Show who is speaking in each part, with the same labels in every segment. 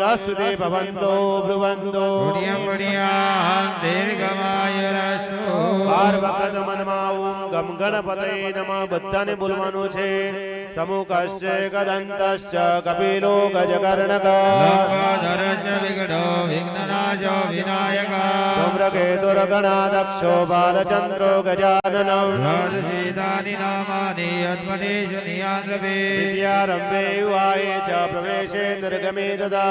Speaker 1: રાષ્ટ્રતે ભવંતો ભ્રુવંતો
Speaker 2: દીર્ઘમાય રાષ્ટ્રો બાર
Speaker 1: વખત મનમાં ઓમ ગમ ગણપતય નમઃ બધાને બોલવાનું છે સમુખશ્ચ કદંતશ્ચ કપિલો ગજકર્ણક
Speaker 2: વિઘ્નો વિઘ્નના जो विनायक
Speaker 1: दुर्गणा दक्षो बालचन्द्रो गजाननम्
Speaker 2: नामानि यद्वनेषु नियान्द्रवे
Speaker 1: विद्यारम्भे युवाये च प्रवेशे निर्गमे ददा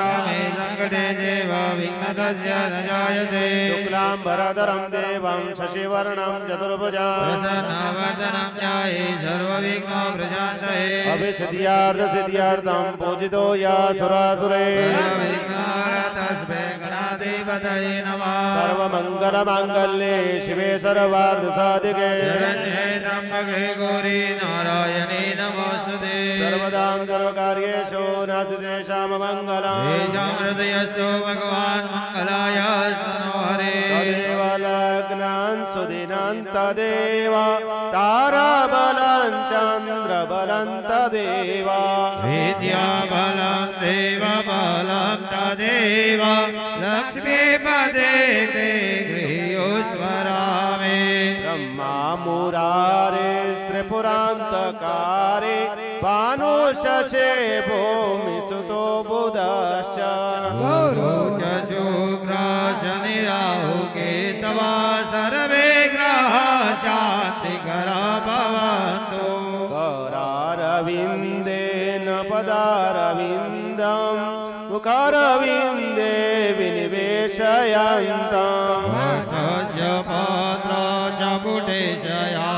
Speaker 2: रामे सङ्कटे देव विघ्नतस्य न जायते
Speaker 1: शुक्लां भरधरं देवं शशिवर्णं
Speaker 2: चतुर्भुजावर्धनं न्याये सर्वविघ्नो प्रशान्तये
Speaker 1: अभिसिद्ध्यार्थसिद्ध्यार्थं पूजितो या सुरासुरे
Speaker 2: श्रीपतये नमः
Speaker 1: सर्वमङ्गलमाङ्गल्ये शिवे सर्वार्धसाधिके
Speaker 2: शरण्ये त्र्यम्बके गौरी नारायणे नमोऽस्तु ते
Speaker 1: सर्वकार्येषु नास्ति श्याममङ्गलम् येषां
Speaker 2: हृदयस्थो भगवान् मङ्गलाय मनोहरे
Speaker 1: देवलग्नान् सुदिनान् तदेव ताराबलं चन्द्रबलं तदेव
Speaker 2: विद्याबलम् देव बलं तदेव लक्ष्मीपदे ते गृह्योश्वरा मे
Speaker 1: ब्रह्मा मुरारे त्रिपुरान्तकारे भानुशे भूमि सुतो बुधश्च
Speaker 2: गुरु चोग्रा शनिराहु केतवा सर्वे ग्रहा शान्तिकरा भवन्तु
Speaker 1: गौरारविन्द पदारविन्दं मुखारविन्दे विनिवेशयन्तम्
Speaker 2: भक्तस्य पात्र च पुटेशयान